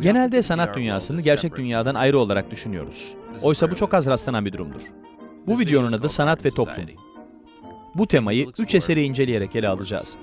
Genelde sanat dünyasını gerçek dünyadan ayrı olarak düşünüyoruz. Oysa bu çok az rastlanan bir durumdur. Bu videonun adı Sanat ve Toplum. Bu temayı üç eseri inceleyerek ele alacağız.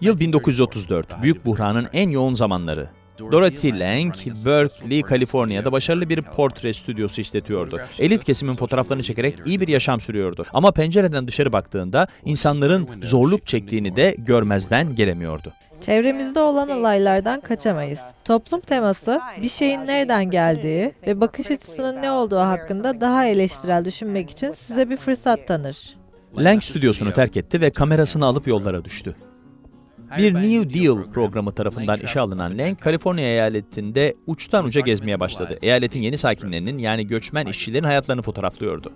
Yıl 1934, Büyük Buhran'ın en yoğun zamanları. Dorothy Lang, Berkeley, Kaliforniya'da başarılı bir portre stüdyosu işletiyordu. Elit kesimin fotoğraflarını çekerek iyi bir yaşam sürüyordu. Ama pencereden dışarı baktığında insanların zorluk çektiğini de görmezden gelemiyordu. Çevremizde olan olaylardan kaçamayız. Toplum teması, bir şeyin nereden geldiği ve bakış açısının ne olduğu hakkında daha eleştirel düşünmek için size bir fırsat tanır. Lang stüdyosunu terk etti ve kamerasını alıp yollara düştü. Bir New Deal programı tarafından işe alınan Lang, Kaliforniya eyaletinde uçtan uca gezmeye başladı. Eyaletin yeni sakinlerinin yani göçmen işçilerin hayatlarını fotoğraflıyordu.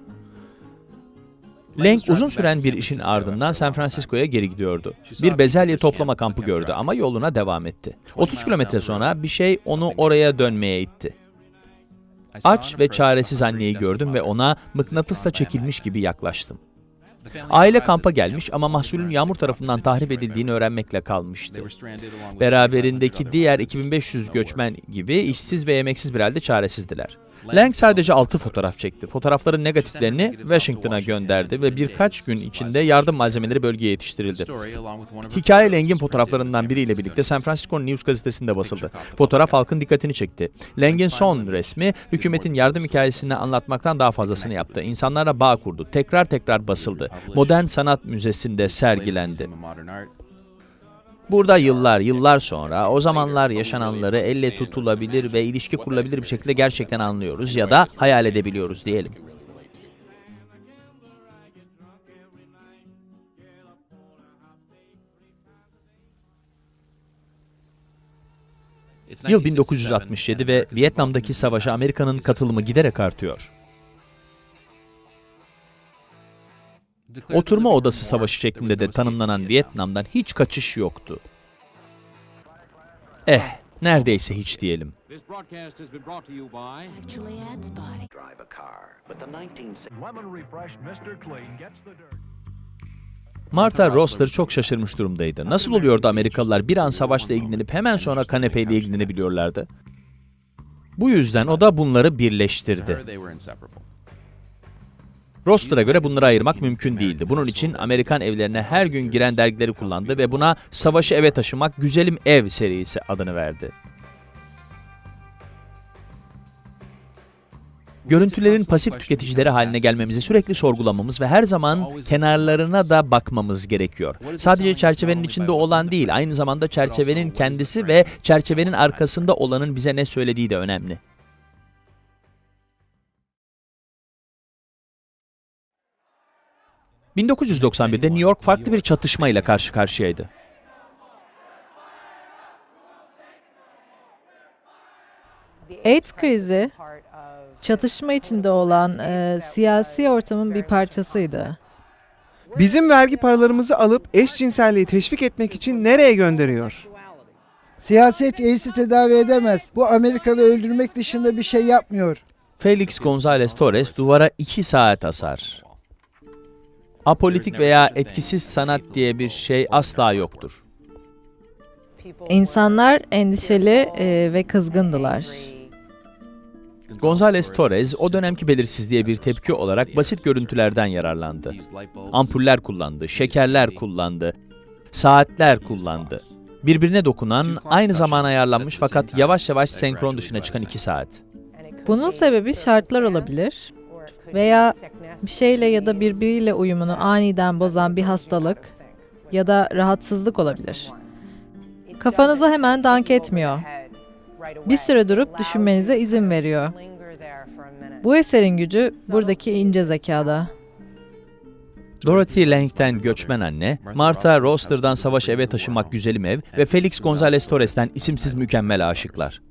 Lang uzun süren bir işin ardından San Francisco'ya geri gidiyordu. Bir bezelye toplama kampı gördü ama yoluna devam etti. 30 kilometre sonra bir şey onu oraya dönmeye itti. Aç ve çaresiz anneyi gördüm ve ona mıknatısla çekilmiş gibi yaklaştım. Aile kampa gelmiş ama mahsulün yağmur tarafından tahrip edildiğini öğrenmekle kalmıştı. Beraberindeki diğer 2500 göçmen gibi işsiz ve yemeksiz bir halde çaresizdiler. Lang sadece 6 fotoğraf çekti. Fotoğrafların negatiflerini Washington'a gönderdi ve birkaç gün içinde yardım malzemeleri bölgeye yetiştirildi. Hikaye Lang'in fotoğraflarından biriyle birlikte San Francisco News gazetesinde basıldı. Fotoğraf halkın dikkatini çekti. Lang'in son resmi hükümetin yardım hikayesini anlatmaktan daha fazlasını yaptı. İnsanlarla bağ kurdu. Tekrar tekrar basıldı. Modern Sanat Müzesi'nde sergilendi. Burada yıllar, yıllar sonra o zamanlar yaşananları elle tutulabilir ve ilişki kurulabilir bir şekilde gerçekten anlıyoruz ya da hayal edebiliyoruz diyelim. Yıl 1967 ve Vietnam'daki savaşa Amerika'nın katılımı giderek artıyor. Oturma odası savaşı şeklinde de tanımlanan Vietnam'dan hiç kaçış yoktu. Eh, neredeyse hiç diyelim. This broadcast has been brought to you by actually adds body. drive a car. But the 1960s. Lemon Refresh Mr. Clean gets the dirt. Martha Roster çok şaşırmış durumdaydı. Nasıl oluyordu Amerikalılar bir an savaşla ilgilenip hemen sonra kanepeyle ilgilenebiliyorlardı? Bu yüzden o da bunları birleştirdi. Roster'a göre bunları ayırmak mümkün değildi. Bunun için Amerikan evlerine her gün giren dergileri kullandı ve buna Savaşı Eve Taşımak Güzelim Ev serisi adını verdi. Görüntülerin pasif tüketicileri haline gelmemizi sürekli sorgulamamız ve her zaman kenarlarına da bakmamız gerekiyor. Sadece çerçevenin içinde olan değil, aynı zamanda çerçevenin kendisi ve çerçevenin arkasında olanın bize ne söylediği de önemli. ...1991'de New York farklı bir çatışmayla karşı karşıyaydı. AIDS krizi, çatışma içinde olan e, siyasi ortamın bir parçasıydı. Bizim vergi paralarımızı alıp eşcinselliği teşvik etmek için nereye gönderiyor? Siyaset AIDS'i tedavi edemez. Bu Amerikalı öldürmek dışında bir şey yapmıyor. Felix González Torres duvara 2 saat asar. Apolitik veya etkisiz sanat diye bir şey asla yoktur. İnsanlar endişeli e, ve kızgındılar. González Torres o dönemki belirsizliğe bir tepki olarak basit görüntülerden yararlandı. Ampuller kullandı, şekerler kullandı, saatler kullandı. Birbirine dokunan, aynı zamana ayarlanmış fakat yavaş yavaş senkron dışına çıkan 2 saat. Bunun sebebi şartlar olabilir veya bir şeyle ya da birbiriyle uyumunu aniden bozan bir hastalık ya da rahatsızlık olabilir. Kafanıza hemen dank etmiyor. Bir süre durup düşünmenize izin veriyor. Bu eserin gücü buradaki ince zekada. Dorothy Lang'den Göçmen Anne, Martha Roster'dan Savaş Eve Taşımak Güzelim Ev ve Felix González Torres'ten isimsiz mükemmel aşıklar.